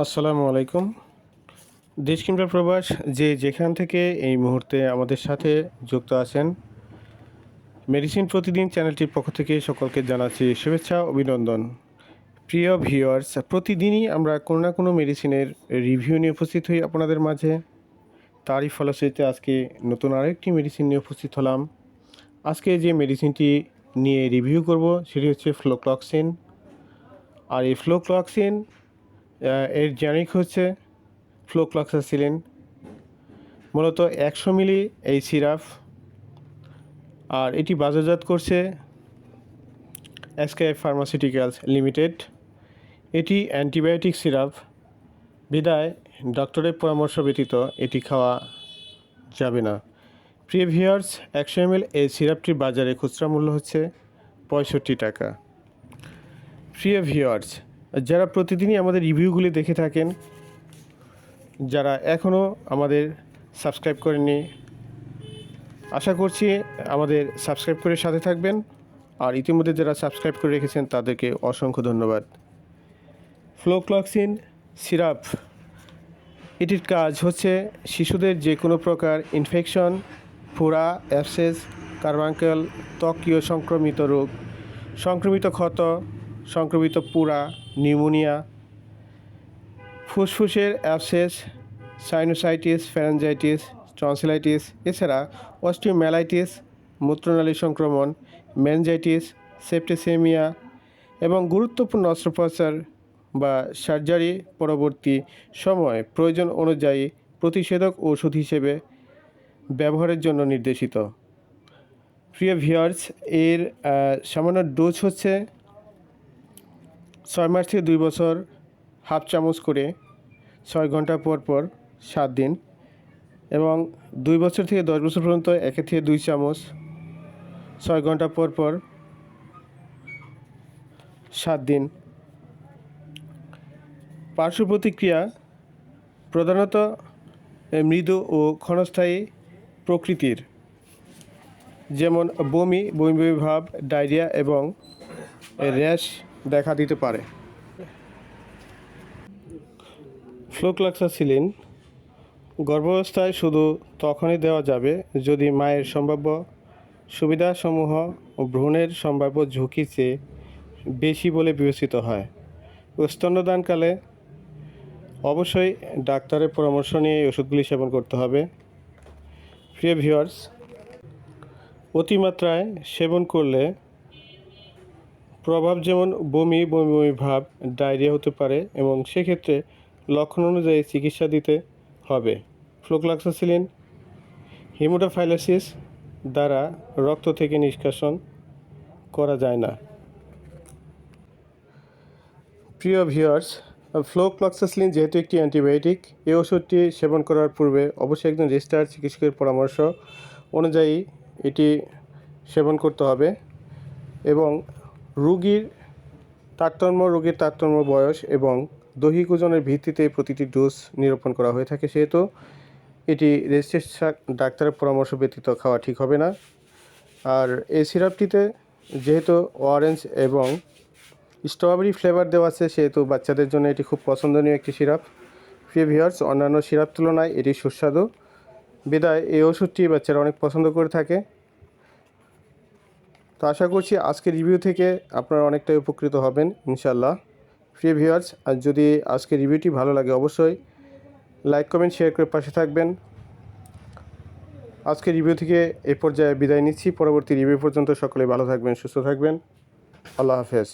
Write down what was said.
আসসালামু আলাইকুম। দেশ কিংবা প্রবাস, যে যেখান থেকে এই মুহূর্তে আমাদের সাথে যুক্ত আছেন, মেডিসিন প্রতিদিন চ্যানেলটির পক্ষ থেকে সকলকে জানাচ্ছি শুভেচ্ছা, অভিনন্দন। প্রিয় ভিউয়ার্স, প্রতিদিনই আমরা কোনো না কোনো মেডিসিনের রিভিউ নিয়ে উপস্থিত হই আপনাদের মাঝে। তারই ফলশ্রুতিতে আজকে নতুন আরেকটি মেডিসিন নিয়ে উপস্থিত হলাম। আজকে যে মেডিসিনটি নিয়ে রিভিউ করব, সেটি হচ্ছে ফ্লোক্লক্সিন। আর এই ফ্লোক্লক্সিন এর জেনারিক হচ্ছে ফ্লোক্লক্সাসিলিন। মূলত একশো মিলি এই সিরাপ আর এটি বাজারজাত করছে এসকে ফার্মাসিউটিক্যালস লিমিটেড। এটি অ্যান্টিবায়োটিক সিরাপ। বিদায়, ডক্টরের পরামর্শ ব্যতীত এটি খাওয়া যাবে না। প্রিয় ভিউয়ার্স, একশো এমএল এই সিরাপটির বাজারে খুচরা মূল্য হচ্ছে পঁয়ষট্টি টাকা। প্রিয় ভিউয়ার্স যারা প্রতিদিনই আমাদের রিভিউগুলি দেখে থাকেন, যারা এখনও আমাদের সাবস্ক্রাইব করেননি, আশা করছি আমাদের সাবস্ক্রাইব করে সাথে থাকবেন। আর ইতিমধ্যে যারা সাবস্ক্রাইব করে রেখেছেন, তাদেরকে অসংখ্য ধন্যবাদ। ফ্লোক্লক্সিন সিরাপ এটির কাজ হচ্ছে শিশুদের যে কোনো প্রকার ইনফেকশন ফোড়া অ্যাবসেস কার্বাঙ্কেল ত্বকীয় সংক্রমিত রোগ, সংক্রমিত ক্ষত সংক্রমিত পুরা, নিউমোনিয়া, ফুসফুসের অ্যাবসেস, সাইনোসাইটিস ফ্যারেঞ্জাইটিস টনসিলাইটিস এছাড়া অস্টিওম্যালাইটিস, মূত্রনালী সংক্রমণ মেনজাইটিস সেপ্টেসেমিয়া এবং গুরুত্বপূর্ণ অস্ত্রোপচার বা সার্জারি পরবর্তী সময় প্রয়োজন অনুযায়ী প্রতিষেধক ওষুধ হিসেবে ব্যবহারের জন্য নির্দেশিত। প্রিয় ভিউয়ার্স এর সামান্য ডোজ হচ্ছে ছয় মাস থেকে দুই বছর হাফ চামচ করে ছয় ঘণ্টা পর পর সাত দিন এবং দুই বছর থেকে দশ বছর পর্যন্ত একে থেকে দুই চামচ ছয় ঘণ্টা পর পর সাত দিন। পার্শ্ব প্রতিক্রিয়া প্রধানত মৃদু ও ক্ষণস্থায়ী প্রকৃতির, যেমন বমি বমি বমি ভাব, ডায়রিয়া এবং র্যাশ দেখা দিতে পারে। ফ্লোক্লাক্সাসিলিন গর্ভাবস্থায় শুধু তখনই দেওয়া যাবে যদি মায়ের সম্ভাব্য সুবিধাসমূহ ও ভ্রূণের সম্ভাব্য ঝুঁকি চেয়ে বেশি বলে বিবেচিত হয়। স্তন্যদানকালে অবশ্যই ডাক্তারের পরামর্শ নিয়ে এই ওষুধগুলি সেবন করতে হবে। প্রিয় ভিউয়ার্স, অতিমাত্রায় সেবন করলে প্রভাব যেমন বমি বমি বমি ভাব, ডায়রিয়া হতে পারে এবং সেক্ষেত্রে লক্ষণ অনুযায়ী চিকিৎসা দিতে হবে। ফ্লোক্লাক্সাসিলিন হিমোটোফাইলোসিস দ্বারা রক্ত থেকে নিষ্কাশন করা যায় না। প্রিয় ভিউয়ার্স ফ্লোক্লক্সাসিলিন যেহেতু একটি অ্যান্টিবায়োটিক, এই ওষুধটি সেবন করার পূর্বে অবশ্যই একজন রেজিস্টার চিকিৎসকের পরামর্শ অনুযায়ী এটি সেবন করতে হবে এবং রুগীর তারতম্য, রোগীর তারতম্য বয়স এবং দৈহিক ওজনের ভিত্তিতে প্রতিটি ডোজ নিরূপণ করা হয়ে থাকে সেহেতু এটি রেজিস্ট্রেশন, ডাক্তারের পরামর্শ ব্যতীত খাওয়া ঠিক হবে না। আর এই সিরাপটিতে যেহেতু অরেঞ্জ এবং স্ট্রবেরি ফ্লেভার দেওয়া আছে, সেহেতু বাচ্চাদের জন্য এটি খুব পছন্দনীয় একটি সিরাপ। প্রিয় ভিউয়ার্স অন্যান্য সিরাপ তুলনায় এটি সুস্বাদু। বিদায়, এই ওষুধটি বাচ্চারা অনেক পছন্দ করে থাকে। তো আশা করছি আজকের রিভিউ থেকে আপনারা অনেকটাই উপকৃত হবেন ইনশাল্লাহ প্রিয় ভিউয়ার্স আর যদি আজকের রিভিউটি ভালো লাগে, অবশ্যই লাইক কমেন্ট শেয়ার করে পাশে থাকবেন। আজকের রিভিউ থেকে এ পর্যায়ে বিদায় নিচ্ছি। পরবর্তী রিভিউ পর্যন্ত সকলে ভালো থাকবেন, সুস্থ থাকবেন। আল্লাহ হাফেজ।